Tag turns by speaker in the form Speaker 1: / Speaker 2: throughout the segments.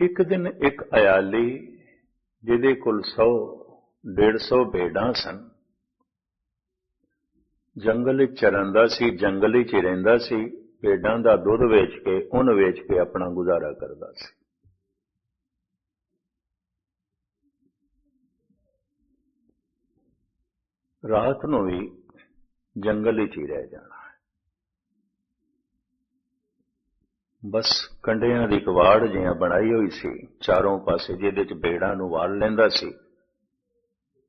Speaker 1: ਇੱਕ ਦਿਨ ਇੱਕ ਅਯਾਲੀ, ਜਿਹਦੇ ਕੋਲ 100 150 ਭੇਡਾਂ ਸਨ। ਜੰਗਲ ਵਿੱਚ ਚਰੰਦਾ ਸੀ, ਜੰਗਲ ਵਿੱਚ ਹੀ ਰਹਿੰਦਾ ਸੀ ਭੇਡਾਂ ਦਾ ਦੁੱਧ ਵੇਚ ਕੇ ਉਹਨ ਵੇਚ ਕੇ ਆਪਣਾ ਗੁਜ਼ਾਰਾ ਕਰਦਾ ਸੀ। ਰਾਤ ਨੂੰ ਵੀ ਜੰਗਲ ਵਿੱਚ ਹੀ ਰਹਿ ਜਾਣਾ। ਬਸ ਕੰਡਿਆਂ ਦੀ ਕਵਾੜ ਜਿਹਾ ਬਣਾਈ ਹੋਈ ਸੀ। ਚਾਰੋਂ ਪਾਸੇ ਜਿਹਦੇ ਚ ਬੇੜਾਂ ਨੂੰ ਵਾਲ ਲੈਂਦਾ ਸੀ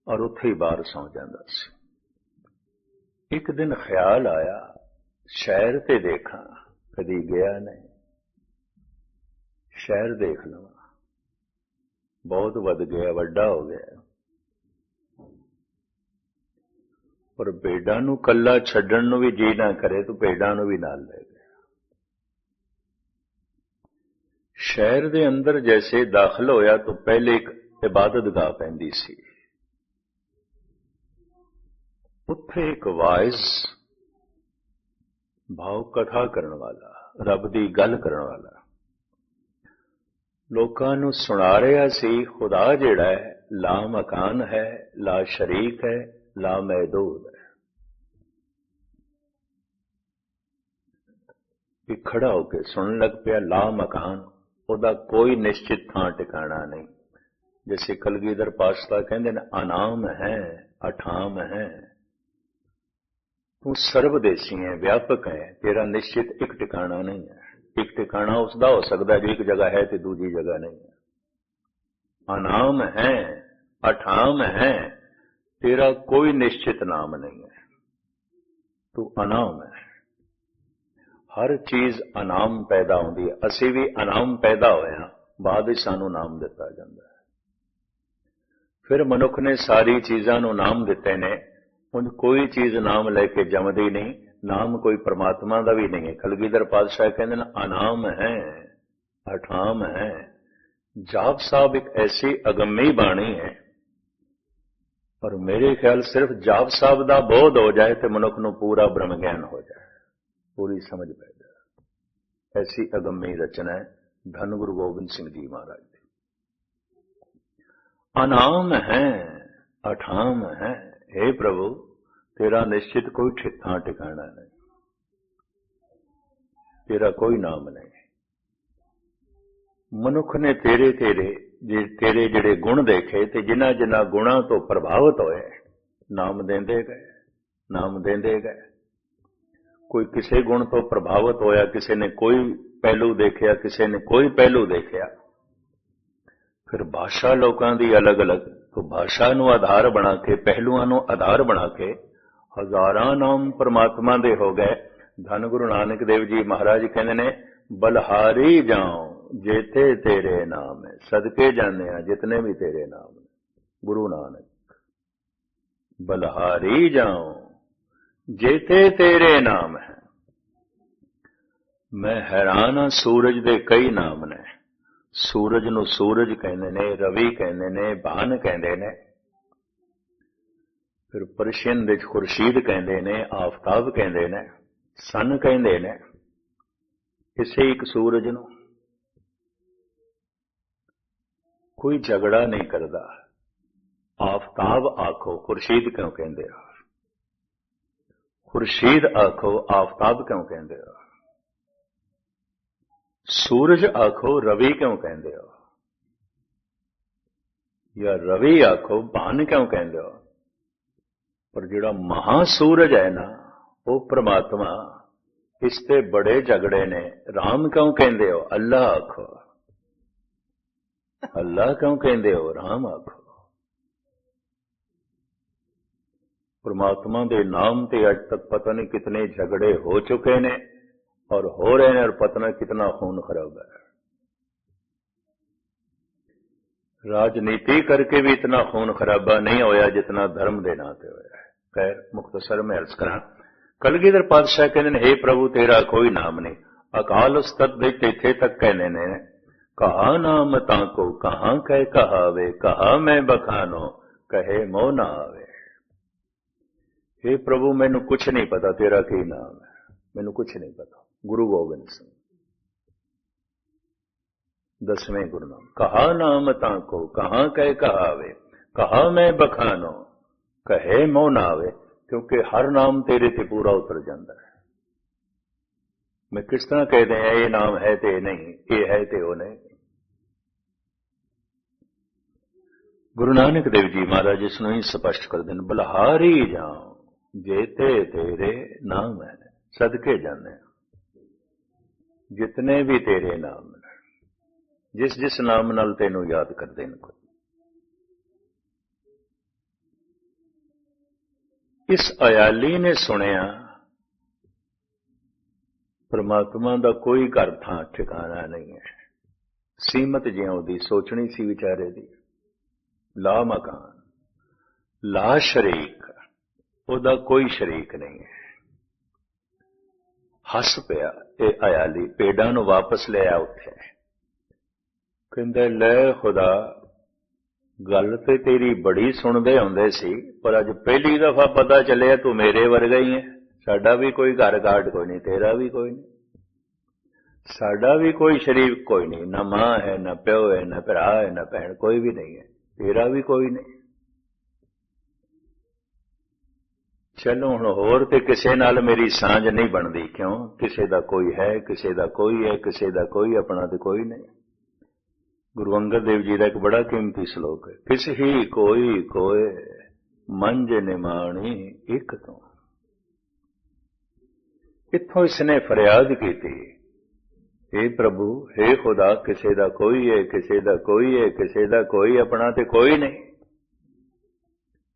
Speaker 1: ਔਰ ਉੱਥੇ ਹੀ ਬਾਹਰ ਸੌ ਜਾਂਦਾ ਸੀ। ਇੱਕ ਦਿਨ ਖਿਆਲ ਆਇਆ, ਸ਼ਹਿਰ ਤੇ ਦੇਖਾਂ, ਕਦੀ ਗਿਆ ਨਹੀਂ। ਸ਼ਹਿਰ ਦੇਖ ਲਵਾਂ। ਬਹੁਤ ਵੱਧ ਗਿਆ, ਵੱਡਾ ਹੋ ਗਿਆ। ਪਰ ਬੇੜਾਂ ਨੂੰ ਕੱਲਾ ਛੱਡਣ ਨੂੰ ਵੀ ਜੀ ਨਾ ਕਰੇ, ਤੂੰ ਬੇੜਾਂ ਨੂੰ ਵੀ ਨਾਲ ਲੈ ਗਿਆ ਸ਼ਹਿਰ ਦੇ ਅੰਦਰ ਜੈਸੇ ਦਾਖਲ ਹੋਇਆ ਤਾਂ ਪਹਿਲੇ ਇੱਕ ਇਬਾਦਤਗਾਹ ਪੈਂਦੀ ਸੀ। ਉੱਥੇ ਇੱਕ ਵਾਇਸ ਭਾਵ ਕਥਾ ਕਰਨ ਵਾਲਾ, ਰੱਬ ਦੀ ਗੱਲ ਕਰਨ ਵਾਲਾ। ਲੋਕਾਂ ਨੂੰ ਸੁਣਾ ਰਿਹਾ ਸੀ, ਖੁਦਾ ਜਿਹੜਾ ਹੈ, ਲਾ ਮਕਾਨ ਹੈ, ਲਾ ਸ਼ਰੀਕ ਹੈ, ਲਾ ਮਹਿਦੂਦ ਹੈ। ਇਹ ਖੜਾ ਹੋ ਕੇ ਸੁਣਨ ਲੱਗ ਪਿਆ, ਲਾ ਮਕਾਨ ਉਹਦਾ ਕੋਈ ਨਿਸ਼ਚਿਤ ਥਾਂ ਟਿਕਾਣਾ ਨਹੀਂ। ਜਿਵੇਂ ਕਲਗੀਧਰ ਪਾਸ਼ਾ ਕਹਿੰਦੇ ਨੇ, ਅਨਾਮ ਹੈ, ਅਠਾਮ ਹੈ। ਤੂੰ ਸਰਵਦੇਸੀ ਹੈ, ਵਿਆਪਕ ਹੈ, ਤੇਰਾ ਨਿਸ਼ਚਿਤ ਇੱਕ ਟਿਕਾਣਾ ਨਹੀਂ ਹੈ। ਇੱਕ ਟਿਕਾਣਾ ਉਸ ਦਾ ਹੋ ਸਕਦਾ ਜੇ ਇੱਕ ਜਗ੍ਹਾ ਹੈ ਤੇ ਦੂਜੀ ਜਗ੍ਹਾ ਨਹੀਂ ਹੈ। ਅਨਾਮ ਹੈ, ਅਠਾਮ ਹੈ, ਤੇਰਾ ਕੋਈ ਨਿਸ਼ਚਿਤ ਨਾਮ ਨਹੀਂ ਹੈ। ਤੂੰ ਅਨਾਮ ਹੈ। ਹਰ ਚੀਜ਼ ਅਨਾਮ ਪੈਦਾ ਹੁੰਦੀ ਹੈ। ਅਸੀਂ ਵੀ ਅਨਾਮ ਪੈਦਾ ਹੋਏ ਹਾਂ, ਬਾਅਦ ਵਿੱਚ ਸਾਨੂੰ ਨਾਮ ਦਿੱਤਾ ਜਾਂਦਾ ਹੈ। ਫਿਰ ਮਨੁੱਖ ਨੇ ਸਾਰੀ ਚੀਜ਼ਾਂ ਨੂੰ ਨਾਮ ਦਿੱਤੇ ਨੇ, ਹੁਣ ਕੋਈ ਚੀਜ਼ ਨਾਮ ਲੈ ਕੇ ਜੰਮਦੀ ਨਹੀਂ, ਨਾਮ ਕੋਈ ਪ੍ਰਮਾਤਮਾ ਦਾ ਵੀ ਨਹੀਂ ਹੈ। ਕਲਗੀਧਰ ਪਾਤਸ਼ਾਹ ਕਹਿੰਦੇ ਨੇ, ਅਨਾਮ ਹੈ, ਅਠਾਮ ਹੈ। ਜਾਪ ਸਾਹਿਬ ਇੱਕ ਐਸੀ ਅਗੰਮੀ ਬਾਣੀ ਹੈ। ਪਰ ਮੇਰੇ ਖਿਆਲ ਸਿਰਫ ਜਾਪ ਸਾਹਿਬ ਦਾ ਬੋਧ ਹੋ ਜਾਏ ਤੇ ਮਨੁੱਖ ਨੂੰ ਪੂਰਾ ਬ੍ਰਹਮ ਗਿਆਨ ਹੋ ਜਾਏ। ਪੂਰੀ ਸਮਝ ਪੈ ਜਾਏ ਐਸੀ ਅਗੰਮੀ ਰਚਨਾ ਹੈ ਧੰਨ ਗੁਰੂ ਗੋਬਿੰਦ ਸਿੰਘ ਜੀ ਮਹਾਰਾਜ ਦੀ ਅਨਾਮ ਹੈ ਅਠਾਮ ਹੈ हे ਪ੍ਰਭੂ ਤੇਰਾ ਨਿਸ਼ਚਿਤ ਕੋਈ ਠਿੱਠਾਂ ਟਿਕਾਣਾ ਨਹੀਂ ਤੇਰਾ ਕੋਈ ਨਾਮ ਨਹੀਂ ਮਨੁੱਖ ਨੇ ਤੇਰੇ ਤੇਰੇ ਜੇ ਤੇਰੇ ਜਿਹੜੇ ਗੁਣ ਦੇਖੇ ਤੇ ਜਿਨ੍ਹਾਂ ਜਿਨ੍ਹਾਂ ਗੁਣਾਂ ਤੋਂ ਪ੍ਰਭਾਵਿਤ ਹੋਏ ਨਾਮ ਦਿੰਦੇ ਗਏ ਨਾਮ ਦਿੰਦੇ ਗਏ ਕੋਈ ਕਿਸੇ ਗੁਣ ਤੋਂ ਪ੍ਰਭਾਵਿਤ ਹੋਇਆ, ਕਿਸੇ ਨੇ ਕੋਈ ਪਹਿਲੂ ਦੇਖਿਆ, ਕਿਸੇ ਨੇ ਕੋਈ ਪਹਿਲੂ ਦੇਖਿਆ, ਫਿਰ ਭਾਸ਼ਾ ਲੋਕਾਂ ਦੀ ਅਲੱਗ-ਅਲੱਗ, ਤੋਂ ਭਾਸ਼ਾ ਨੂੰ ਆਧਾਰ ਬਣਾ ਕੇ, ਪਹਿਲੂਆਂ ਨੂੰ ਆਧਾਰ ਬਣਾ ਕੇ ਹਜ਼ਾਰਾਂ ਨਾਮ ਪਰਮਾਤਮਾ ਦੇ ਹੋ ਗਏ। ਧੰਨ ਗੁਰੂ ਨਾਨਕ ਦੇਵ ਜੀ ਮਹਾਰਾਜ ਕਹਿੰਦੇ ਨੇ, ਬਲਹਾਰੀ ਜਾਉ ਜੇਤੇ ਤੇਰੇ ਨਾਮ ਹੈ, ਸਦਕੇ ਜਾਂਦੇ ਆ ਜਿਤਨੇ ਵੀ ਤੇਰੇ ਨਾਮ ਨੇ। ਗੁਰੂ ਨਾਨਕ, ਬਲਹਾਰੀ ਜਾਉ ਜੇਤੇ ਤੇਰੇ ਨਾਮ ਹੈ। ਮੈਂ ਹੈਰਾਨ ਹਾਂ, ਸੂਰਜ ਦੇ ਕਈ ਨਾਮ ਨੇ। ਸੂਰਜ ਨੂੰ ਸੂਰਜ ਕਹਿੰਦੇ ਨੇ, ਰਵੀ ਕਹਿੰਦੇ ਨੇ, ਬਾਨ ਕਹਿੰਦੇ ਨੇ। ਫਿਰ ਪਰਸ਼ੀਅਨ ਵਿੱਚ ਖੁਰਸ਼ੀਦ ਕਹਿੰਦੇ ਨੇ, ਆਫਤਾਬ ਕਹਿੰਦੇ ਨੇ, ਸਨ ਕਹਿੰਦੇ ਨੇ। ਕਿਸੇ ਇੱਕ ਸੂਰਜ ਨੂੰ। ਕੋਈ ਝਗੜਾ ਨਹੀਂ ਕਰਦਾ। ਆਫਤਾਬ ਆਖੋ, ਖੁਰਸ਼ੀਦ ਕਿਉਂ ਕਹਿੰਦੇ ਹੋ ਖੁਰਸ਼ੀਦ ਆਖੋ ਆਫਤਾਬ ਕਿਉਂ ਕਹਿੰਦੇ ਹੋ ਸੂਰਜ ਆਖੋ ਰਵੀ ਕਿਉਂ ਕਹਿੰਦੇ ਹੋ ਜਾਂ ਰਵੀ ਆਖੋ ਬਾਨ ਕਿਉਂ ਕਹਿੰਦੇ ਹੋ ਪਰ ਜਿਹੜਾ ਮਹਾ ਸੂਰਜ ਹੈ ਨਾ ਉਹ ਪ੍ਰਮਾਤਮਾ ਇਸ ਤੇ ਬੜੇ ਝਗੜੇ ਨੇ RAM ਕਿਉਂ ਕਹਿੰਦੇ ਹੋ ਅੱਲਾ ਆਖੋ ਅੱਲਾ ਕਿਉਂ ਕਹਿੰਦੇ ਹੋ RAM ਆਖੋ ਪ੍ਰਮਾਤਮਾ ਦੇ ਨਾਮ ਤੇ ਅੱਜ ਤੱਕ ਪਤਾ ਨਹੀਂ ਕਿਤਨੇ ਝਗੜੇ ਹੋ ਚੁੱਕੇ ਨੇ और हो रहे हैं और पता कितना खून खराब है राजनीति करके भी इतना खून खराबा नहीं होया जितना धर्म ਦੇ ਨਾਂ ਤੇ ਹੋਇਆ ਹੈ ਖੈਰ ਮੁਖਤਸਰ ਮੈਂ ਅਰਜ਼ ਕਰਾਂ ਕਲਗੀਧਰ ਪਾਤਸ਼ਾਹ ਕਹਿੰਦੇ ਨੇ हे ਪ੍ਰਭੂ ਤੇਰਾ ਕੋਈ ਨਾਮ ਨਹੀਂ ਅਕਾਲ ਉਸਤਤ ਦੇ ਇੱਥੇ ਤੱਕ ਕਹਿੰਦੇ ਨੇ ਕਹਾ ਨਾਮ ਤਾਂ ਕੋ ਕਹਾਂ ਕਹਿ ਕਹਾਵੇ ਕਹਾ ਮੈਂ ਬਖਾਨੋ ਕਹੇ ਮੋ ਨਾ ਆਵੇ हे ਪ੍ਰਭੂ, ਮੈਨੂੰ ਕੁਛ ਨਹੀਂ ਪਤਾ ਤੇਰਾ ਕੀ ਨਾਮ ਹੈ। ਮੈਨੂੰ ਕੁਛ ਨਹੀਂ ਪਤਾ। ਗੁਰੂ ਗੋਬਿੰਦ ਸਿੰਘ। ਦਸਵੇਂ ਗੁਰੂ ਨਾਮ ਕਹਾ ਨਾਮ ਤਾਂ ਕੋ, ਕਹਾਂ ਕਹਿ ਕਹਾਵੇ। ਕਹਾ ਮੈਂ ਬਖਾਨੋ, ਕਹੇ ਮੋ ਨਾਵੇ। ਕਿਉਂਕਿ ਹਰ ਨਾਮ ਤੇਰੇ ਤੇ ਪੂਰਾ ਉਤਰ ਜਾਂਦਾ ਹੈ। ਮੈਂ ਕਿਸ ਤਰ੍ਹਾਂ ਕਹਿ ਦਿਆਂ, ਇਹ ਨਾਮ ਹੈ ਤੇ ਇਹ ਨਹੀਂ, ਇਹ ਹੈ ਤੇ ਉਹ ਨਹੀਂ। ਗੁਰੂ ਨਾਨਕ ਦੇਵ ਜੀ ਮਹਾਰਾਜ, ਇਸ ਨੂੰ ਹੀ ਸਪਸ਼ਟ ਕਰਦੇ ਨੇ ਬਲਹਾਰੀ ਜਾਓ ਜੇਤੇ ਤੇਰੇ ਨਾਮ ਹੈ, ਸਦਕੇ ਜਾਂਦੇ ਜਿਤਨੇ ਵੀ ਤੇਰੇ ਨਾਮ ਜਿਸ ਜਿਸ ਨਾਮ ਨਾਲ ਤੈਨੂੰ ਯਾਦ ਕਰਦੇ ਨੇ ਕੋਈ। ਇਸ ਅਯਾਲੀ ਨੇ ਸੁਣਿਆ, ਪਰਮਾਤਮਾ ਦਾ ਕੋਈ ਘਰ ਥਾਂ ਠਿਕਾਣਾ ਨਹੀਂ ਹੈ। ਸੀਮਤ ਜਿਉਂ ਦੀ ਸੋਚਣੀ ਸੀ ਵਿਚਾਰੇ ਦੀ। ਲਾ ਮਕਾਨ ਲਾ ਸ਼ਰੀਕ ਉਹਦਾ ਕੋਈ ਸ਼ਰੀਕ ਨਹੀਂ ਹੈ। ਹੱਸ ਪਿਆ ਇਹ ਅਯਾਲੀ, ਪੇਡਾਂ ਨੂੰ ਵਾਪਸ ਲੈ ਆ ਉੱਥੇ। ਕਹਿੰਦਾ, ਲੈ ਖੁਦਾ, ਗੱਲ ਤੇ ਤੇਰੀ ਬੜੀ ਸੁਣਦੇ ਹੁੰਦੇ ਸੀ, ਪਰ ਅੱਜ ਪਹਿਲੀ ਦਫਾ ਪਤਾ ਚੱਲਿਆ ਤੂੰ ਮੇਰੇ ਵਰਗਾ ਹੀ ਹੈ। ਸਾਡਾ ਵੀ ਕੋਈ ਘਰ ਘਾਟ ਕੋਈ ਨਹੀਂ, ਤੇਰਾ ਵੀ ਕੋਈ ਨਹੀਂ। ਸਾਡਾ ਵੀ ਕੋਈ ਸ਼ਰੀਕ ਕੋਈ ਨਹੀਂ, ਨਾ ਮਾਂ ਹੈ, ਨਾ ਪਿਓ ਹੈ, ਨਾ ਭਰਾ ਹੈ, ਨਾ ਭੈਣ, ਕੋਈ ਵੀ ਨਹੀਂ ਹੈ। ਤੇਰਾ ਵੀ ਕੋਈ ਨਹੀਂ। ਚਲੋ ਹੁਣ ਹੋਰ ਤੇ ਕਿਸੇ ਨਾਲ ਮੇਰੀ ਸਾਂਝ ਨਹੀਂ ਬਣਦੀ, ਕਿਉਂ? ਕਿਸੇ ਦਾ ਕੋਈ ਹੈ, ਕਿਸੇ ਦਾ ਕੋਈ ਹੈ, ਕਿਸੇ ਦਾ ਕੋਈ, ਆਪਣਾ ਤੇ ਕੋਈ ਨਹੀਂ। ਗੁਰੂ ਅੰਗਦ ਦੇਵ ਜੀ ਦਾ ਇੱਕ ਬੜਾ ਕੀਮਤੀ ਸ਼ਲੋਕ ਹੈ, ਕਿਸ ਹੀ ਕੋਈ ਕੋਏ ਮੰਜ ਨਿਮਾਣੀ ਇੱਕ ਤੋਂ। ਇੱਥੋਂ ਇਸਨੇ ਫਰਿਆਦ ਕੀਤੀ हे ਪ੍ਰਭੂ हे ਖੁਦਾ, ਕਿਸੇ ਦਾ ਕੋਈ ਹੈ, ਕਿਸੇ ਦਾ ਕੋਈ ਹੈ, ਕਿਸੇ ਦਾ ਕੋਈ, ਆਪਣਾ ਤੇ ਕੋਈ ਨਹੀਂ।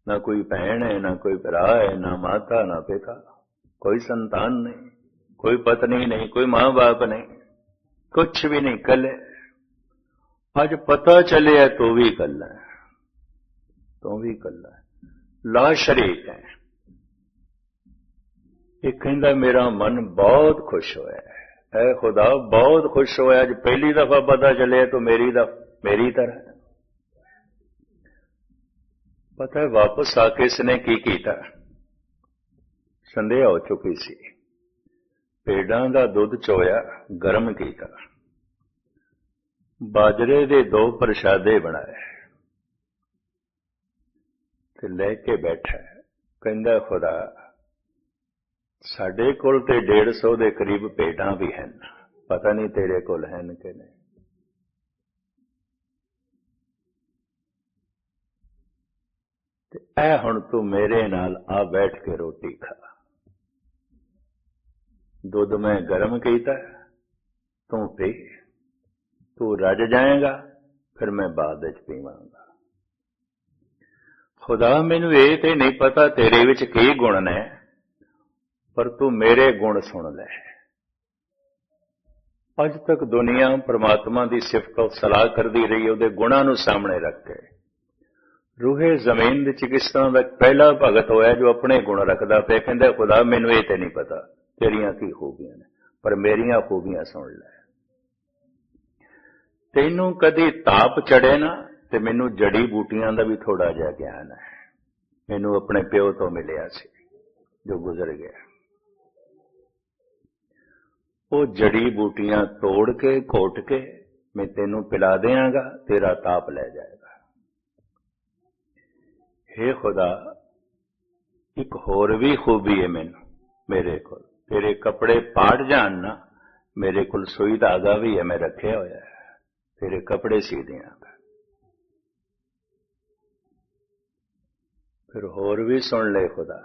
Speaker 1: ਨਾ ਕੋਈ ਭੈਣ ਹੈ ਨਾ ਕੋਈ ਭਰਾ ਹੈ ਨਾ ਮਾਤਾ ਨਾ ਪਿਤਾ ਕੋਈ ਸੰਤਾਨ ਨਹੀਂ ਕੋਈ ਪਤਨੀ ਨਹੀਂ ਕੋਈ ਮਾਂ-ਬਾਪ ਨਹੀਂ ਕੁਝ ਵੀ ਨਹੀਂ ਕੱਲੇ ਅੱਜ ਪਤਾ ਚੱਲਿਆ ਤੂੰ ਵੀ ਕੱਲਾ ਹੈ ਤੂੰ ਵੀ ਕੱਲਾ ਹੈ ਲਾ ਸ਼ਰੀਕ ਹੈ ਇਹ ਕਹਿੰਦਾ ਮੇਰਾ ਮਨ ਬਹੁਤ ਖੁਸ਼ ਹੋਇਆ ਹੈ ਐ ਖੁਦਾ ਬਹੁਤ ਖੁਸ਼ ਹੋਇਆ ਅੱਜ ਪਹਿਲੀ ਦਫਾ ਪਤਾ ਚੱਲਿਆ ਤੂੰ ਮੇਰੀ ਦਾ ਮੇਰੀ ਤਰ੍ਹਾਂ ਪਤਾ ਹੈ, ਵਾਪਸ ਆ ਕੇ ਇਸਨੇ ਕੀ ਕੀਤਾ? ਸੰਦੇਹ ਹੋ ਚੁੱਕੀ ਸੀ। ਪੇਡਾਂ ਦਾ ਦੁੱਧ ਚੋਇਆ, ਗਰਮ ਕੀਤਾ। ਬਾਜਰੇ ਦੇ ਦੋ ਪ੍ਰਸ਼ਾਦੇ ਬਣਾਏ। ਤੇ ਲੈ ਕੇ ਬੈਠਾ ਕਹਿੰਦਾ, ਖੁਦਾ, ਸਾਡੇ ਕੋਲ ਤੇ 150 ਦੇ ਕਰੀਬ ਭੇਡਾਂ ਵੀ ਹਨ। ਪਤਾ ਨਹੀਂ ਤੇਰੇ ਕੋਲ ਹਨ ਕਿ ਨਹੀਂ ਤੇ ਐ ਹੁਣ ਤੂੰ ਮੇਰੇ ਨਾਲ ਆ ਬੈਠ ਕੇ ਰੋਟੀ ਖਾ। ਦੁੱਧ ਮੈਂ ਗਰਮ ਕੀਤਾ, ਤੂੰ ਪੀ। ਤੂੰ ਰੱਜ ਜਾਏਗਾ, ਫਿਰ ਮੈਂ ਬਾਅਦ ਵਿੱਚ ਪੀਵਾਂਗਾ। ਖੁਦਾ ਮੈਨੂੰ ਇਹ ਤੇ ਨਹੀਂ ਪਤਾ ਤੇਰੇ ਵਿੱਚ ਕੀ ਗੁਣ ਨੇ, ਪਰ ਤੂੰ ਮੇਰੇ ਗੁਣ ਸੁਣ ਲੈ। ਅੱਜ ਤੱਕ ਦੁਨੀਆ ਪ੍ਰਮਾਤਮਾ ਦੀ ਸਿਫਤ ਸਲਾਹ ਕਰਦੀ ਰਹੀ, ਉਹਦੇ ਗੁਣਾਂ ਨੂੰ ਸਾਹਮਣੇ ਰੱਖ ਕੇ। ਰੂਹੇ ਜ਼ਮੀਨ ਵਿੱਚ ਕਿਸ ਤਰ੍ਹਾਂ ਦਾ ਪਹਿਲਾ ਭਗਤ ਹੋਇਆ ਜੋ ਆਪਣੇ ਗੁਣ ਰੱਖਦਾ ਪਿਆ। ਕਹਿੰਦਾ, ਖੁਦਾ, ਮੈਨੂੰ ਇਹ ਤੇ ਨਹੀਂ ਪਤਾ ਤੇਰੀਆਂ ਕੀ ਖੂਬੀਆਂ ਨੇ, ਪਰ ਮੇਰੀਆਂ ਖੂਬੀਆਂ ਸੁਣ ਲੈ। ਤੈਨੂੰ ਕਦੀ ਤਾਪ ਚੜੇ ਨਾ ਤੇ ਮੈਨੂੰ ਜੜੀ ਬੂਟੀਆਂ ਦਾ ਵੀ ਥੋੜਾ ਜਿਹਾ ਗਿਆਨ ਹੈ। ਮੈਨੂੰ ਆਪਣੇ ਪਿਓ ਤੋਂ ਮਿਲਿਆ ਸੀ, ਜੋ ਗੁਜ਼ਰ ਗਿਆ। ਉਹ ਜੜੀ ਬੂਟੀਆਂ ਤੋੜ ਕੇ, ਘੋਟ ਕੇ, ਮੈਂ ਤੈਨੂੰ ਪਿਲਾ ਦੇਵਾਂਗਾ ਤੇਰਾ ਤਾਪ ਲੈ ਜਾਏਗਾ। हे ਖੁਦਾ ਇੱਕ ਹੋਰ ਵੀ ਖੂਬੀ ਹੈ ਮੈਨੂੰ ਮੇਰੇ ਕੋਲ ਤੇਰੇ ਕੱਪੜੇ ਪਾੜ ਜਾਣ ਨਾ ਮੇਰੇ ਕੋਲ ਸੂਈ ਧਾਗਾ ਵੀ ਹੈ ਮੈਂ ਰੱਖਿਆ ਹੋਇਆ ਹੈ ਤੇਰੇ ਕੱਪੜੇ ਸੀ ਦਿਆਂਗਾ ਫਿਰ ਹੋਰ ਵੀ ਸੁਣ ਲੈ ਖੁਦਾ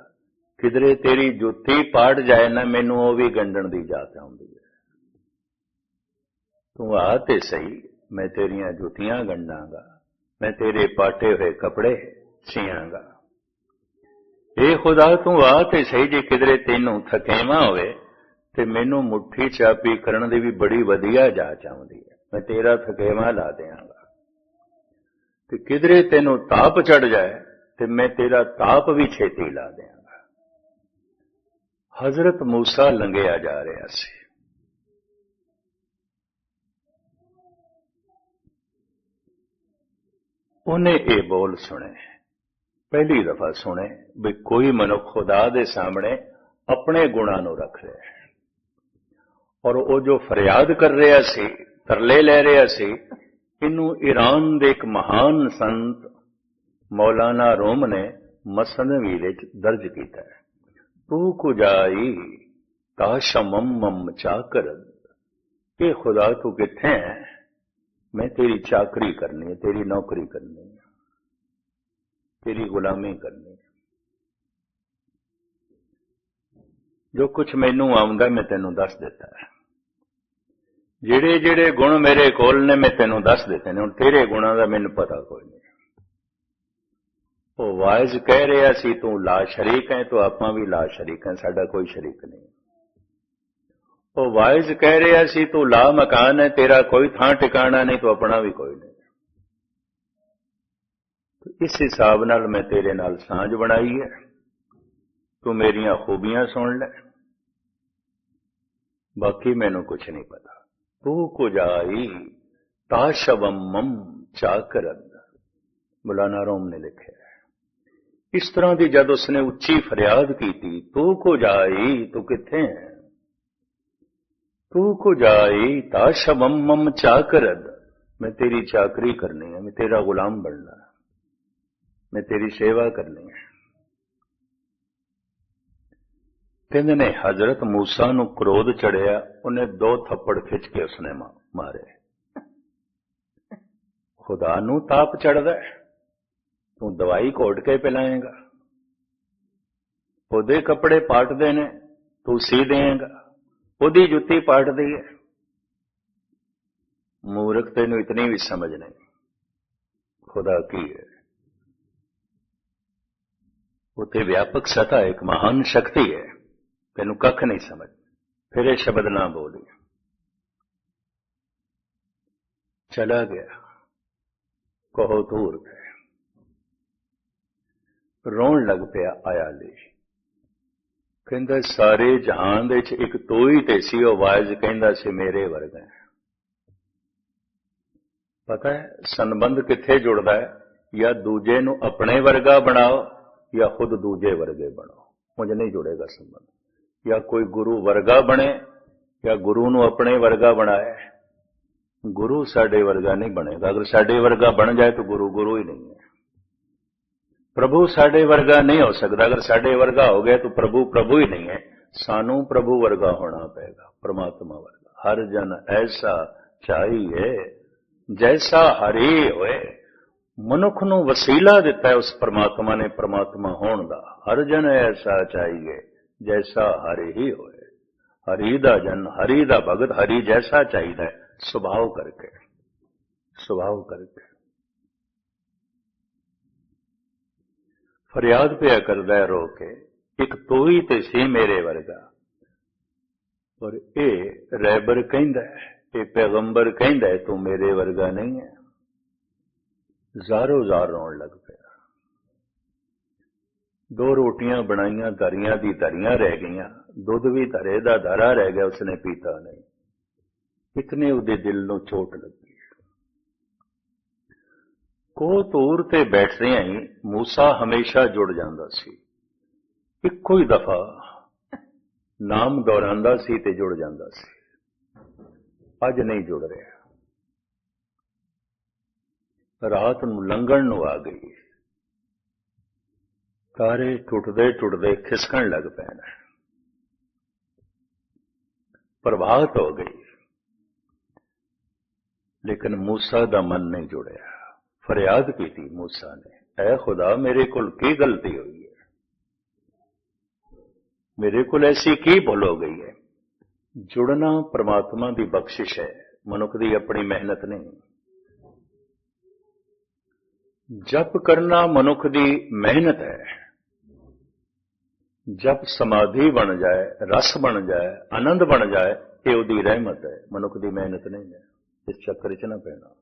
Speaker 1: ਕਿਧਰੇ ਤੇਰੀ ਜੁੱਤੀ ਪਾੜ ਜਾਏ ਨਾ ਮੈਨੂੰ ਉਹ ਵੀ ਗੰਢਣ ਦੀ ਜਾਤ ਆਉਂਦੀ ਹੈ ਤੂੰ ਆ ਤੇ ਸਹੀ ਮੈਂ ਤੇਰੀਆਂ ਜੁੱਤੀਆਂ ਗੰਡਾਂਗਾ ਮੈਂ ਤੇਰੇ ਪਾਟੇ ਹੋਏ ਕੱਪੜੇ ਸੀਆਂਗਾ ਇਹ ਖੁਦਾ ਤੂੰ ਆ ਤੇ ਸਹੀ ਜੇ ਕਿਧਰੇ ਤੈਨੂੰ ਥਕੇਵਾ ਹੋਵੇ ਤੇ ਮੈਨੂੰ ਮੁੱਠੀ ਚਾਪੀ ਕਰਨ ਦੀ ਵੀ ਬੜੀ ਵਧੀਆ ਜਾਚ ਆਉਂਦੀ ਹੈ ਮੈਂ ਤੇਰਾ ਥਕੇਵਾ ਲਾ ਦੇਵਾਂਗਾ ਤੇ ਕਿਧਰੇ ਤੈਨੂੰ ਤਾਪ ਚੜ ਜਾਏ ਤੇ ਮੈਂ ਤੇਰਾ ਤਾਪ ਵੀ ਛੇਤੀ ਲਾ ਦੇਵਾਂਗਾ ਹਜ਼ਰਤ موسی ਲੰਘਿਆ ਜਾ ਰਿਹਾ ਸੀ ਉਹਨੇ ਇਹ ਬੋਲ ਸੁਣੇ ਪਹਿਲੀ ਦਫਾ ਸੁਣੇ ਵੀ ਕੋਈ ਮਨੁੱਖ ਖੁਦਾ ਦੇ ਸਾਹਮਣੇ ਆਪਣੇ ਗੁਣਾਂ ਨੂੰ ਰੱਖ ਰਿਹਾ ਹੈ। ਔਰ ਉਹ ਜੋ ਫਰਿਆਦ ਕਰ ਰਿਹਾ ਸੀ, ਤਰਲੇ ਲੈ ਰਿਹਾ ਸੀ, ਇਹਨੂੰ ਈਰਾਨ ਦੇ ਇੱਕ ਮਹਾਨ ਸੰਤ ਮੌਲਾਨਾ ਰੋਮ ਨੇ ਮਸਨਵੀ ਵਿੱਚ ਦਰਜ ਕੀਤਾ ਹੈ। ਤੂੰ ਕੁਜਾਈ ਤਾਸ਼ਮਮ ਮਮ ਚਾਕਰ, ਇਹ ਖੁਦਾ ਤੂੰ ਕਿੱਥੇ ਹੈ? ਮੈਂ ਤੇਰੀ ਚਾਕਰੀ ਕਰਨੀ ਹੈ, ਤੇਰੀ ਨੌਕਰੀ ਕਰਨੀ ਹੈ। ਤੇਰੀ ਗੁਲਾਮੀ ਕਰਨੀ ਹੈ ਜੋ ਕੁਝ ਮੈਨੂੰ ਆਉਂਦਾ ਮੈਂ ਤੈਨੂੰ ਦੱਸ ਦਿੱਤਾ ਹੈ ਜਿਹੜੇ ਜਿਹੜੇ ਗੁਣ ਮੇਰੇ ਕੋਲ ਨੇ ਮੈਂ ਤੈਨੂੰ ਦੱਸ ਦਿੱਤੇ ਨੇ ਹੁਣ ਤੇਰੇ ਗੁਣਾਂ ਦਾ ਮੈਨੂੰ ਪਤਾ ਕੋਈ ਨਹੀਂ ਉਹ ਵਾਇਜ਼ ਕਹਿ ਰਿਹਾ ਸੀ ਤੂੰ ਲਾ ਸ਼ਰੀਕ ਹੈ ਤੂੰ ਆਪਾਂ ਵੀ ਲਾ ਸ਼ਰੀਕ ਹੈ ਸਾਡਾ ਕੋਈ ਸ਼ਰੀਕ ਨਹੀਂ ਉਹ ਵਾਇਜ਼ ਕਹਿ ਰਿਹਾ ਸੀ ਤੂੰ ਲਾ ਮਕਾਨ ਹੈ ਤੇਰਾ ਕੋਈ ਥਾਂ ਟਿਕਾਣਾ ਨਹੀਂ ਤੂੰ ਆਪਣਾ ਵੀ ਕੋਈ ਨਹੀਂ ਇਸ ਹਿਸਾਬ ਨਾਲ ਮੈਂ ਤੇਰੇ ਨਾਲ ਸਾਂਝ ਬਣਾਈ ਹੈ ਤੂੰ ਮੇਰੀਆਂ ਖੂਬੀਆਂ ਸੁਣ ਲੈ ਬਾਕੀ ਮੈਨੂੰ ਕੁਝ ਨਹੀਂ ਪਤਾ ਤੂੰ ਕੁਜਾਈ ਤਾਸ਼ਵਮਮ ਚਾਕਰਦ ਮੌਲਾਨਾ ਰੋਮ ਨੇ ਲਿਖਿਆ ਇਸ ਤਰ੍ਹਾਂ ਦੀ ਜਦ ਉਸਨੇ ਉੱਚੀ ਫਰਿਆਦ ਕੀਤੀ ਤੂੰ ਕੁਜਾਈ ਤੂੰ ਕਿੱਥੇ ਹੈ ਤੂੰ ਕੁਜਾਈ ਤਾਸ਼ਵਮਮ ਚਾਕਰਦ ਮੈਂ ਤੇਰੀ ਚਾਕਰੀ ਕਰਨੀ ਹੈ ਮੈਂ ਤੇਰਾ ਗੁਲਾਮ ਬਣਨਾ ਮੈਂ ਤੇਰੀ ਸੇਵਾ ਕਰਨੀ ਹੈ। ਕਹਿੰਦੇ ਨੇ, ਹਜ਼ਰਤ ਮੂਸਾ ਨੂੰ ਕ੍ਰੋਧ ਚੜਿਆ, ਉਹਨੇ ਦੋ ਥੱਪੜ ਖਿੱਚ ਕੇ ਉਸਨੇ ਮਾਰੇ। ਖੁਦਾ ਨੂੰ ਤਾਪ ਚੜਦਾ ਤੂੰ ਦਵਾਈ ਘੋਟ ਕੇ ਪਿਲਾਏਗਾ। ਉਹਦੇ ਕੱਪੜੇ ਪਾਟਦੇ ਨੇ, ਤੂੰ ਸੀ ਦੇਂਗਾ। ਉਹਦੀ ਜੁੱਤੀ ਪਾਟਦੀ ਹੈ। ਮੂਰਖ ਤੈਨੂੰ ਇਤਨੀ ਵੀ ਸਮਝ ਨਹੀਂ। ਖੁਦਾ ਕੀ ਹੈ? ਉਤੇ ਵਿਆਪਕ ਸਤਾ ਇੱਕ ਮਹਾਨ ਸ਼ਕਤੀ ਹੈ। ਤੈਨੂੰ ਕੱਖ ਨਹੀਂ ਸਮਝ। ਫਿਰ ਇਹ ਸ਼ਬਦ ਨਾ ਬੋਲੀ। ਚਲਾ ਗਿਆ। ਕਹੋ ਦੂਰ ਗਏ ਰੋਣ ਲੱਗ ਪਿਆ ਆਇਆ ਲਈ ਕਹਿੰਦਾ, ਸਾਰੇ ਜਹਾਨ ਦੇ ਵਿੱਚ ਇੱਕ ਤੋਈ ਤੇ ਸੀ, ਉਹ ਆਵਾਜ਼ ਕਹਿੰਦਾ ਸੀ, ਮੇਰੇ ਵਰਗਾ ਪਤਾ ਹੈ, ਸੰਬੰਧ ਕਿੱਥੇ ਜੁੜਦਾ ਹੈ? ਜਾਂ ਦੂਜੇ ਨੂੰ ਆਪਣੇ ਵਰਗਾ ਬਣਾਓ ਜਾਂ ਖੁਦ ਦੂਜੇ ਵਰਗੇ ਬਣੋ। ਮੁਝ ਨਹੀਂ ਜੁੜੇਗਾ ਸੰਬੰਧ। ਜਾਂ ਕੋਈ ਗੁਰੂ ਵਰਗਾ ਬਣੇ, ਜਾਂ ਗੁਰੂ ਨੂੰ ਆਪਣੇ ਵਰਗਾ ਬਣਾਏ ਗੁਰੂ ਸਾਡੇ ਵਰਗਾ ਨਹੀਂ ਬਣੇਗਾ। ਅਗਰ ਸਾਡੇ ਵਰਗਾ ਬਣ ਜਾਏ ਤਾਂ ਗੁਰੂ ਗੁਰੂ ਹੀ ਨਹੀਂ ਹੈ। ਪ੍ਰਭੂ ਸਾਡੇ ਵਰਗਾ ਨਹੀਂ ਹੋ ਸਕਦਾ। ਅਗਰ ਸਾਡੇ ਵਰਗਾ ਹੋ ਗਿਆ ਤਾਂ ਪ੍ਰਭੂ ਪ੍ਰਭੂ ਹੀ ਨਹੀਂ ਹੈ। ਸਾਨੂੰ ਪ੍ਰਭੂ ਵਰਗਾ ਹੋਣਾ ਪਏਗਾ। ਪ੍ਰਮਾਤਮਾ ਵਰਗਾ। ਹਰ ਜਨ ਐਸਾ ਚਾਹੀਏ, ਜੈਸਾ ਹਰੀ ਹੋਏ। ਮਨੁੱਖ ਨੂੰ ਵਸੀਲਾ ਦਿੱਤਾ ਉਸ ਪਰਮਾਤਮਾ ਨੇ, ਪਰਮਾਤਮਾ ਹੋਣ ਦਾ। ਹਰ ਜਨ ਐਸਾ ਚਾਹੀਏ, ਜੈਸਾ ਹਰੀ ਹੀ ਹੋਏ। ਹਰੀ ਦਾ ਜਨ, ਹਰੀ ਦਾ ਭਗਤ, ਹਰੀ ਜੈਸਾ ਚਾਹੀਦਾ ਹੈ, ਸੁਭਾਅ ਕਰਕੇ। ਸੁਭਾਅ ਕਰਕੇ। ਫਰਿਆਦ ਪਿਆ ਕਰਦਾ ਰੋ ਕੇ, ਇੱਕ ਤੋਈ ਤੇ ਸੀ ਮੇਰੇ ਵਰਗਾ। ਪਰ ਇਹ ਰੈਬਰ ਕਹਿੰਦਾ ਇਹ ਪੈਗੰਬਰ ਕਹਿੰਦਾ ਤੂੰ ਮੇਰੇ ਵਰਗਾ ਨਹੀਂ ਹੈ। ਜ਼ਾਰੋ ਜ਼ਾਰ ਰੋਣ ਲੱਗ ਪਿਆ ਦੋ ਰੋਟੀਆਂ ਬਣਾਈਆਂ ਧਰੀਆਂ ਦੀ ਧਰੀਆਂ ਰਹਿ ਗਈਆਂ ਦੁੱਧ ਵੀ ਧਰੇ ਦਾ ਧਰਾ ਰਹਿ ਗਿਆ ਉਸਨੇ ਪੀਤਾ ਨਹੀਂ ਇਤਨੇ ਉਹਦੇ ਦਿਲ ਨੂੰ ਚੋਟ ਲੱਗੀ ਕੋ ਤੂਰ ਤੇ ਬੈਠਦਿਆਂ ਹੀ موسی ਹਮੇਸ਼ਾ ਜੁੜ ਜਾਂਦਾ ਸੀ ਇੱਕੋ ਹੀ ਦਫਾ ਨਾਮ ਦੁਹਰਾਉਂਦਾ ਸੀ ਤੇ ਜੁੜ ਜਾਂਦਾ ਸੀ ਅੱਜ ਨਹੀਂ ਜੁੜ ਰਿਹਾ ਰਾਤ ਨੂੰ ਲੰਘਣ ਨੂੰ ਆ ਗਈ ਤਾਰੇ ਟੁੱਟਦੇ ਟੁੱਟਦੇ ਖਿਸਕਣ ਲੱਗ ਪੈਣ ਪ੍ਰਭਾਤ ਹੋ ਗਈ ਲੇਕਿਨ موسی ਦਾ ਮਨ ਨਹੀਂ ਜੁੜਿਆ ਫਰਿਆਦ ਕੀਤੀ موسی ਨੇ ਐ ਖੁਦਾ ਮੇਰੇ ਕੋਲ ਕੀ ਗਲਤੀ ਹੋਈ ਹੈ ਮੇਰੇ ਕੋਲ ਐਸੀ ਕੀ ਭੁੱਲ ਹੋ ਗਈ ਹੈ ਜੁੜਨਾ ਪ੍ਰਮਾਤਮਾ ਦੀ ਬਖਸ਼ਿਸ਼ ਹੈ ਮਨੁੱਖ ਦੀ ਆਪਣੀ ਮਿਹਨਤ ਨਹੀਂ ਜਪ ਕਰਨਾ ਮਨੁੱਖ ਦੀ ਮਿਹਨਤ ਹੈ। ਜਪ ਸਮਾਧੀ ਬਣ ਜਾਏ, ਰਸ ਬਣ ਜਾਏ, ਆਨੰਦ ਬਣ ਜਾਏ, ਇਹ ਉਹਦੀ ਰਹਿਮਤ ਹੈ। ਮਨੁੱਖ ਦੀ ਮਿਹਨਤ ਨਹੀਂ ਹੈ। ਇਸ ਚੱਕਰ 'ਚ ਨਾ ਪੈਣਾ।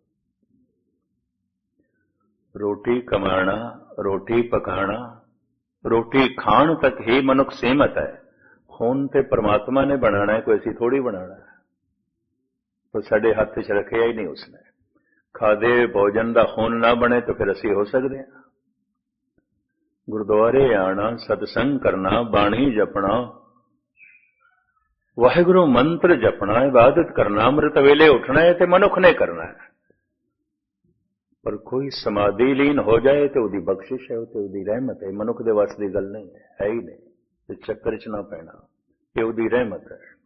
Speaker 1: ਰੋਟੀ ਕਮਾਣਾ, ਰੋਟੀ ਪਕਾਣਾ, ਰੋਟੀ ਖਾਣ ਤੱਕ ਹੀ ਮਨੁੱਖ ਸੀਮਤ ਹੈ। ਹੁਣ ਤੇ ਪ੍ਰਮਾਤਮਾ ਨੇ ਬਣਾਣਾ ਕੋਈ ਅਸੀਂ ਥੋੜੀ ਬਣਾਣਾ ਪਰ ਸਾਡੇ ਹੱਥ 'ਚ ਰੱਖਿਆ ਹੀ ਨਹੀਂ ਉਸਨੇ। ਖਾਦੇ ਭੋਜਨ ਦਾ ਖੂਨ ਨਾ ਬਣੇ ਤਾਂ ਫਿਰ ਅਸੀਂ ਹੋ ਸਕਦੇ ਹਾਂ। ਗੁਰਦੁਆਰੇ ਆਣਾ, ਸਤਸੰਗ ਕਰਨਾ, ਬਾਣੀ ਜਪਣਾ, ਵਾਹਿਗੁਰੂ ਮੰਤਰ ਜਪਣਾ, ਇਬਾਦਤ ਕਰਨਾ, ਅੰਮ੍ਰਿਤ ਵੇਲੇ ਉੱਠਣਾ ਹੈ ਤੇ ਮਨੁੱਖ ਨੇ ਕਰਨਾ ਹੈ। ਪਰ ਕੋਈ ਸਮਾਧੀ ਲੀਨ ਹੋ ਜਾਏ ਤੇ ਉਹਦੀ ਬਖਸ਼ਿਸ਼ ਹੈ, ਤੇ ਉਹਦੀ ਰਹਿਮਤ ਹੈ। ਮਨੁੱਖ ਦੇ ਵੱਸ ਦੀ ਗੱਲ ਨਹੀਂ ਹੈ, ਹੀ ਨਹੀਂ। ਤੇ ਚੱਕਰ ਚ ਨਾ ਪੈਣਾ ਇਹ ਉਹਦੀ ਰਹਿਮਤ ਹੈ।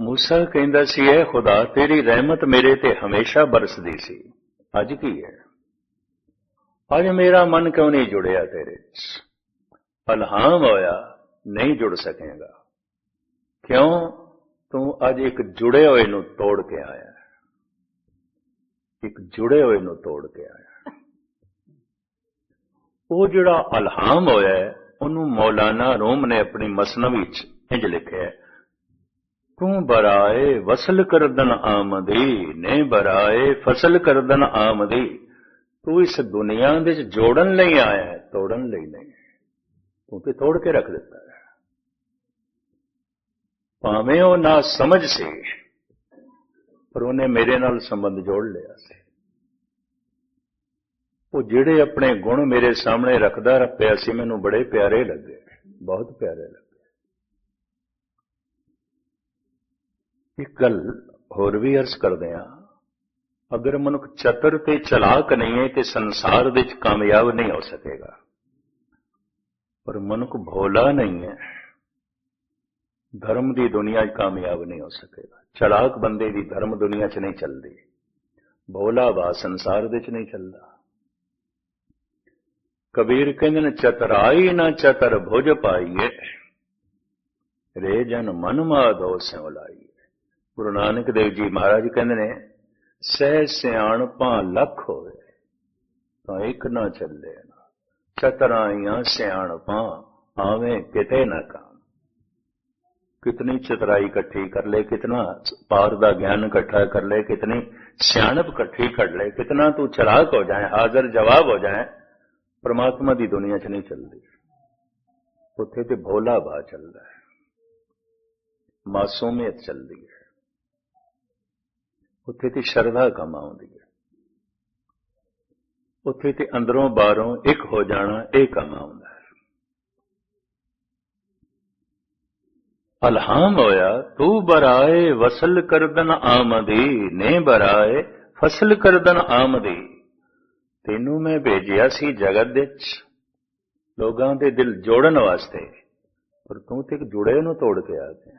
Speaker 1: ਮੂਸਾ ਕਹਿੰਦਾ ਸੀ ਇਹ ਖੁਦਾ ਤੇਰੀ ਰਹਿਮਤ ਮੇਰੇ ਤੇ ਹਮੇਸ਼ਾ ਬਰਸਦੀ ਸੀ। ਅੱਜ ਕੀ ਹੈ? ਅੱਜ ਮੇਰਾ ਮਨ ਕਿਉਂ ਨਹੀਂ ਜੁੜਿਆ ਤੇਰੇ ਅਲਹਾਮ ਹੋਇਆ ਨਹੀਂ ਜੁੜ ਸਕੇਗਾ। ਕਿਉਂ? ਤੂੰ ਅੱਜ ਇੱਕ ਜੁੜੇ ਹੋਏ ਨੂੰ ਤੋੜ ਕੇ ਆਇਆ ਇੱਕ ਜੁੜੇ ਹੋਏ ਨੂੰ ਤੋੜ ਕੇ ਆਇਆ ਉਹ ਜਿਹੜਾ ਅਲਹਾਮ ਹੋਇਆ ਉਹਨੂੰ ਮੌਲਾਨਾ ਰੂਮ ਨੇ ਆਪਣੀ ਮਸਨਵੀ ਚ ਇੰਜ ਲਿਖਿਆ ਹੈ, ਤੂੰ ਬਰਾਏ ਵਸਲ ਕਰਦਨ ਆਮਦੀ ਨੇ ਬਰਾਏ ਫਸਲ ਕਰਦਨ ਆਮਦੀ। ਤੂੰ ਇਸ ਦੁਨੀਆ ਦੇ ਵਿੱਚ ਜੋੜਨ ਲਈ ਆਇਆ ਹੈ, ਤੋੜਨ ਲਈ ਨਹੀਂ। ਤੂੰ ਤੇ ਤੋੜ ਕੇ ਰੱਖ ਦਿੱਤਾ ਹੈ। ਭਾਵੇਂ ਉਹ ਨਾ ਸਮਝ ਸੀ, ਪਰ ਉਹਨੇ ਮੇਰੇ ਨਾਲ ਸੰਬੰਧ ਜੋੜ ਲਿਆ ਸੀ। ਉਹ ਜਿਹੜੇ ਆਪਣੇ ਗੁਣ ਮੇਰੇ ਸਾਹਮਣੇ ਰੱਖਦਾ ਰੱਖਿਆ ਸੀ, ਮੈਨੂੰ ਬੜੇ ਪਿਆਰੇ ਲੱਗੇ, ਬਹੁਤ ਪਿਆਰੇ ਲੱਗੇ। ਇੱਕ ਗੱਲ ਹੋਰ ਵੀ ਅਰਜ਼ ਕਰਦੇ ਆ ਅਗਰ ਮਨੁੱਖ ਚਤਰ ਤੇ ਚਲਾਕ ਨਹੀਂ ਹੈ ਤੇ ਸੰਸਾਰ ਵਿੱਚ ਕਾਮਯਾਬ ਨਹੀਂ ਹੋ ਸਕੇਗਾ ਪਰ ਮਨੁੱਖ ਭੋਲਾ ਨਹੀਂ ਹੈ ਧਰਮ ਦੀ ਦੁਨੀਆ 'ਚ ਕਾਮਯਾਬ ਨਹੀਂ ਹੋ ਸਕੇਗਾ ਚਲਾਕ ਬੰਦੇ ਦੀ ਧਰਮ ਦੁਨੀਆ 'ਚ ਨਹੀਂ ਚੱਲਦੀ ਭੋਲਾ ਵਾ ਸੰਸਾਰ ਵਿੱਚ ਨਹੀਂ ਚੱਲਦਾ ਕਬੀਰ ਕਹਿੰਦੇ ਨੇ ਚਤਰਾਈ ਨਾ ਚਤਰ ਭੁਜ ਪਾਈਏ ਰੇ ਜਨ ਮਨ ਮਾਧੋ ਸਿਉ ਲਾਈਏ گرو نانک دیو جی مہاراج کہ سہ ਸਹਿ ਸਿਆਣਪਾਂ ਲੱਖ ਹੋਵੇ ایک نہ چلے چترائیاں ਨਾ। ਚਤਰਾਈਆਂ ਸਿਆਣਪਾਂ، ਆਵੇਂ ਕਿਤੇ کتنی چترائی کٹھی کر لے کتنا پار کا گیان کٹھا کر لے کتنی سیانپ کٹھی کر لے کتنا تو چراغ ہو جائے حاضر جواب ہو جائے پرماتما دی دنیا چ نہیں چلتی اتنے تو بھولا با چل رہا ہے معصومیت چل رہی ہے ਉੱਥੇ ਤੇ ਸ਼ਰਧਾ ਕੰਮ ਆਉਂਦੀ ਹੈ। ਉੱਥੇ ਤੇ ਅੰਦਰੋਂ ਬਾਹਰੋਂ ਇੱਕ ਹੋ ਜਾਣਾ, ਇਹ ਕੰਮ ਆਉਂਦਾ ਹੈ। ਅਲਹਾਮ ਹੋਇਆ, ਤੂੰ ਬਰਾਏ ਵਸਲ ਕਰਦਨ ਆਮਦੀ, ਨੇ ਬਰਾਏ ਫਸਲ ਕਰਦਨ ਆਮਦੀ। ਤੈਨੂੰ ਮੈਂ ਭੇਜਿਆ ਸੀ ਜਗਤ ਵਿੱਚ, ਲੋਕਾਂ ਦੇ ਦਿਲ ਜੋੜਨ ਵਾਸਤੇ, ਪਰ ਤੂੰ ਤੇ ਇੱਕ ਜੁੜੇ ਨੂੰ ਤੋੜ ਕੇ ਆ ਗਿਆ।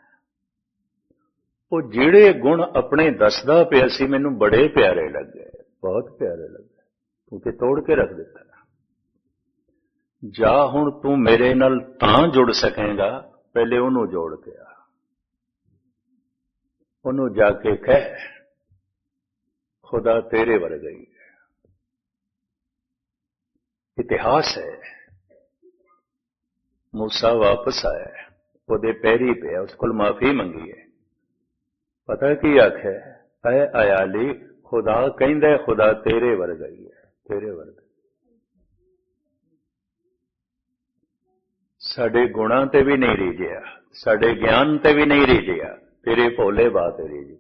Speaker 1: ਉਹ ਜਿਹੜੇ ਗੁਣ ਆਪਣੇ ਦੱਸਦਾ ਪਿਆ ਸੀ, ਮੈਨੂੰ ਬੜੇ ਪਿਆਰੇ ਲੱਗੇ, ਬਹੁਤ ਪਿਆਰੇ ਲੱਗੇ। ਤੂੰ ਤੇ ਤੋੜ ਕੇ ਰੱਖ ਦਿੱਤਾ। ਜਾ ਹੁਣ ਤੂੰ ਮੇਰੇ ਨਾਲ ਤਾਂ ਜੁੜ ਸਕੇਗਾ, ਪਹਿਲੇ ਉਹਨੂੰ ਜੋੜ ਕੇ ਆ। ਉਹਨੂੰ ਜਾ ਕੇ ਕਹਿ, ਖੁਦਾ ਤੇਰੇ ਵਰਗਾ ਹੀ ਹੈ। ਇਤਿਹਾਸ ਹੈ। ਮੂਸਾ ਵਾਪਸ ਆਇਆ। ਉਹਦੇ ਪੈਰੀ ਪਿਆ, ਉਸ ਕੋਲ ਮਾਫੀ ਮੰਗੀ ਹੈ। ਪਤਾ ਕੀ ਆਖਿਆ? ਐ ਆਇਆਲੀ ਖੁਦਾ ਕਹਿੰਦਾ, ਖੁਦਾ ਤੇਰੇ ਵਰਗਾ ਹੀ ਹੈ, ਤੇਰੇ ਵਰਗਾ। ਸਾਡੇ ਗੁਣਾਂ ਤੇ ਵੀ ਨਹੀਂ ਰੀਝਿਆ, ਸਾਡੇ ਗਿਆਨ ਤੇ ਵੀ ਨਹੀਂ ਰੀਝਿਆ, ਤੇਰੇ ਭੋਲੇ ਬਾਤ ਰੀਝੀ